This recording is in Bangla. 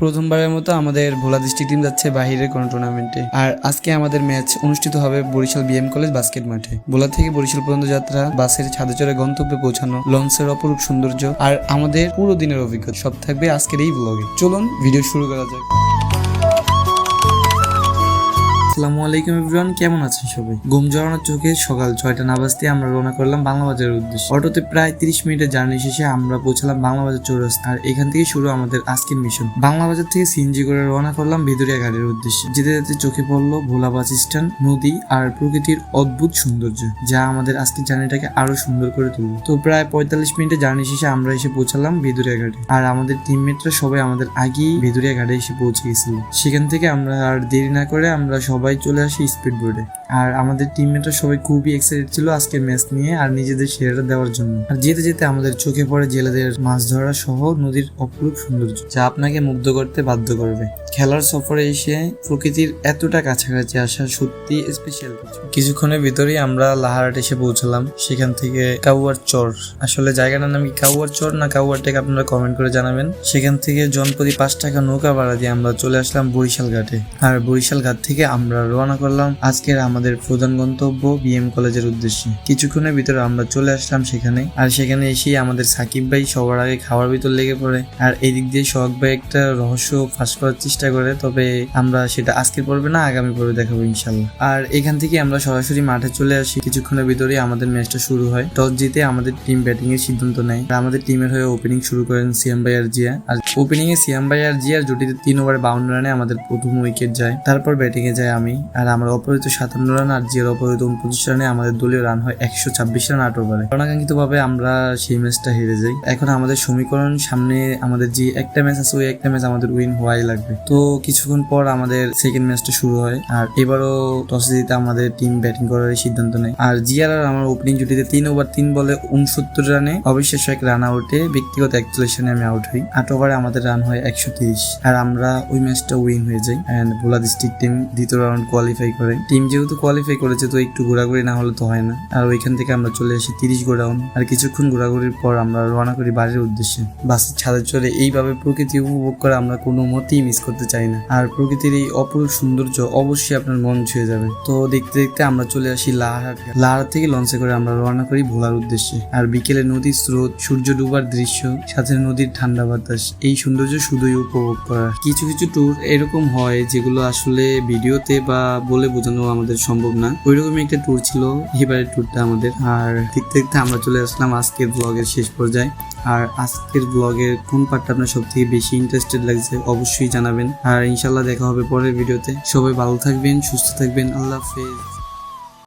প্রথমবারের মতো আমাদের ভোলা দৃষ্টি টিম যাচ্ছে বাহিরের কোনো টুর্নামেন্টে আর আজকে আমাদের ম্যাচ অনুষ্ঠিত হবে বরিশাল বিএম কলেজ বাস্কেট মাঠে। ভোলা থেকে বরিশাল পর্যন্ত যাত্রা, বাসের ছাদে চড়ে গন্তব্যে পৌঁছানো লঞ্চের অপরূপ সৌন্দর্য, আর আমাদের পুরো দিনের অভিজ্ঞতা। সব থাকবে আজকের এই ব্লগে চলুন ভিডিও শুরু করা যাক। আসসালামু আলাইকুম এভরিওয়ান, কেমন আছেন সবাই? ঘুম জড়ানোর চোখে সকাল ছয়টা না বাজতে আমরা রওনা করলাম বাংলা বাজারের উদ্দেশ্যে। অটোতে প্রায় তিরিশ মিনিটের জার্নি শেষে আমরা পৌঁছালাম বাংলা বাজার চৌরাস্তা। আর এখান থেকে শুরু আমাদের আজকের মিশন বাংলা বাজার থেকে সিএনজি করে রওনা করলাম ভিদুরিয়া ঘাটের উদ্দেশ্যে, যেতে যেতে চোখে পড়ল ভোলা বাস স্ট্যান্ড, নদী আর প্রকৃতির অদ্ভুত সৌন্দর্য, যা আমাদের আজকের জার্নিটাকে আরও সুন্দর করে তুললো তো প্রায় পঁয়তাল্লিশ মিনিটের জার্নি শেষে আমরা এসে পৌঁছালাম ভিদুরিয়া ঘাটে। আর আমাদের টিম টিমমেটরা সবাই আমাদের আগেই ভিদুরিয়া ঘাটে এসে পৌঁছে গেছিল। সেখান থেকে আমরা আর দেরি না করে আমরা সবাই চলে আসি স্পিড বোর্ডে আর আমাদের টিমমেটরা সবাই খুবই এক্সাইটেড ছিল আজকের ম্যাচ নিয়ে আর নিজেদের সেরাটা দেওয়ার জন্য। আর যেতে যেতে আমাদের চোখে পড়ে জেলেদের মাছ ধরা সহ নদীর অপরূপ সৌন্দর্য, যা আপনাকে মুগ্ধ করতে বাধ্য করবে। খেলার সফরে এসে প্রকৃতির এতটা কাছাকাছি আসা সত্যি স্পেশাল কিছু। কিছুক্ষণের ভিতরেই আমরা লাহারাট এসে পৌঁছালাম, সেখান থেকে কাউয়ার চর। আসলে জায়গাটার নাম কি কাউয়ার চর না কাউয়ার টেক আপনারা কমেন্ট করে জানাবেন। সেখান থেকে জনপ্রতি পাঁচ টাকা নৌকা ভাড়া দিয়ে আমরা চলে আসলাম বরিশাল ঘাটে। আর বরিশাল ঘাট থেকে আমরা রওনা করলাম আজকের আমাদের প্রধান গন্তব্য বিএম কলেজের উদ্দেশ্যে। কিছুক্ষণের ভিতরে আমরা চলে আসলাম সেখানে। আর সেখানে এসেই আমাদের সাকিব ভাই সবার আগে খাওয়ার ভিতর লেগে পড়ে। আর এদিক দিয়ে সোহাগ ভাই একটা রহস্য ফাঁস করার চেষ্টা করে, তবে আমরা সেটা আজকের পর্বে না, আগামী পর্বে দেখাবো ইনশাল্লাহ। আর এখান থেকে আমরা সরাসরি মাঠে চলে আসি। কিছুক্ষণের ভিতরেই আমাদের ম্যাচটা শুরু হয়। টস জিতে আমাদের টিম ব্যাটিং এর সিদ্ধান্ত নেয়। আর আমাদের টিমের হয়ে ওপেনিং শুরু করেন সিয়াম ভাই আর জিয়া। আর ওপেনিং এ সিয়াম ভাই আর জিয়ার জুটিতে তিন ওভারে বাউন্ন রানে আমাদের প্রথম উইকেট যায়। তারপর ব্যাটিং এ যায় আমি। আর আমার অপরিত সাতান্ন রান আর জিয়ার অপরিত উনপঞ্চাশ রানে আমাদের দলীয় রান হয় একশো ছাব্বিশ রান আট ওভারে। অনাকাঙ্ক্ষিত ভাবে আমরা সেই ম্যাচটা হেরে যাই। এখন আমাদের সমীকরণ সামনে আমাদের যে একটা ম্যাচ আছে, ওই একটা ম্যাচ আমাদের উইন হওয়াই লাগবে। তো কিছুক্ষণ পর আমাদের সেকেন্ড ম্যাচটা শুরু হয় আর এবারও টসে জিতে আমাদের টিম ব্যাটিং করার সিদ্ধান্ত নেয়। আর জিয়ার আর আমার ওপেনিং জুটিতে তিন ওভার তিন বলে উনসত্তর রানে অবিশ্বাস্য এক রান আউটে ব্যক্তিগত একচল্লিশ রানে আমি আউট হই। আট ওভারে আমাদের রান হয় একশো তিরিশ। আর আমরা ওই ম্যাচটা উইন হয়ে যাই। অ্যান্ড ভোলা ডিস্ট্রিক্ট টিম দ্বিতীয় রাউন্ড কোয়ালিফাই করে। টিম যেহেতু কোয়ালিফাই করেছে তো একটু ঘোরাঘুরি না হলে তো হয় না। আর ওইখান থেকে আমরা চলে আসি তিরিশ গোডাউন। আর কিছুক্ষণ ঘোরাঘুরির পর আমরা রওনা করি বাড়ির উদ্দেশ্যে। বাসের ছাদে চড়ে এইভাবে প্রকৃতি উপভোগ করে আমরা কোনো মতেই মিস করতে চাই না। আর প্রকৃতির এই অপরূপ সৌন্দর্য অবশ্যই আপনার মন ছুঁয়ে যাবে। তো দেখতে দেখতে আমরা চলে আসি লাহার লাহার থেকে লঞ্চে করে আমরা রওনা করি ভোলার উদ্দেশ্যে। আর বিকেলে নদীর স্রোত, সূর্য ডুবার দৃশ্য, সাথে নদীর ঠান্ডা বাতাস, এই সৌন্দর্য শুধুই উপভোগ করা কিছু কিছু ট্যুর এরকম হয় যেগুলো আসলে ভিডিওতে বা বলে বোঝানো আমাদের সম্ভব না। ওই রকমই একটা ট্যুর ছিল, এবারের ট্যুরটা আমাদের। আর দেখতে দেখতে আমরা চলে আসলাম আজকের ব্লগের শেষ পর্যায়ে। আর আজকের ব্লগের কোন পার্টটা আপনার সব থেকে বেশি ইন্টারেস্টেড লাগছে, অবশ্যই জানাবেন। আর ইনশাল্লাহ দেখা হবে পরের ভিডিওতে সবাই ভালো থাকবেন, সুস্থ থাকবেন। আল্লাহ হাফেজ।